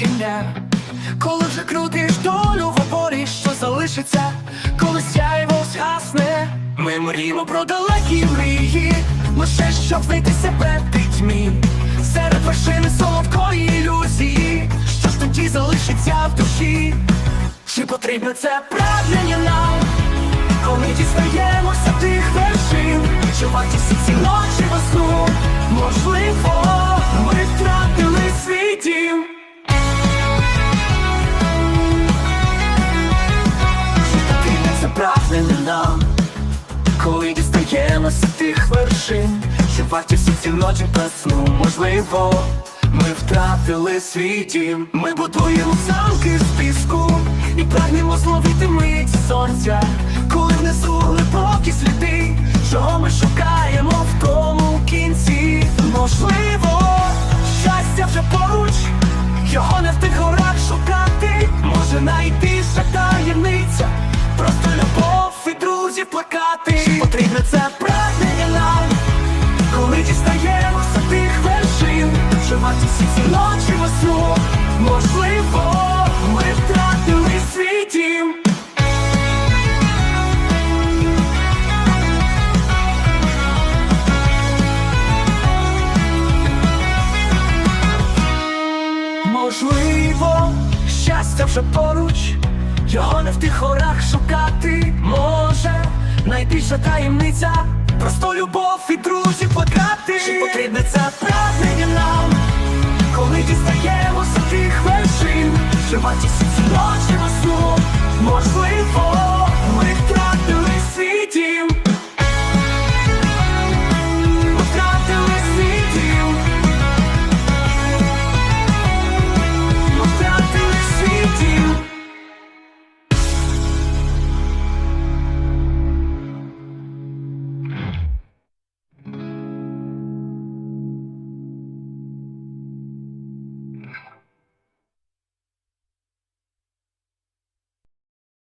бажання, коли вже крутиш долю опорі, що залишиться, коли сяйво згасне. Ми мріємо про далекі мрії, лише щоб знайти себе пітьмі Серед вершини солодкої ілюзії, що ж тоді залишиться в душі, чи потрібно це прагнення нам? Коли дістаємося тих вершин, чи варті всі ці ночі весну, можливо, ми втратили свій це нам, коли дістаємося тих вершин, чи варті всі ці ночі весну, можливо, ми втратили свій дім. Ми будуємо замки з піску і прагнемо зловити мить сонця, коли внизу глибокі сліди, чого ми шукаємо в тому кінці. Можливо, щастя вже поруч, його не в тих горах шукати. Може найбільша таємниця, і друзів плакати. Потрібне це прагнення нам? Коли дістаємося тих вершин, що всі ці ночі весну, можливо, ми втратили свій дім. Можливо, щастя вже поруч, його не в тих горах шукати може найбільша таємниця, просто любов і друзі пократи. Чи потрібне це прагнення нам, коли дістаємося тих вершин, всі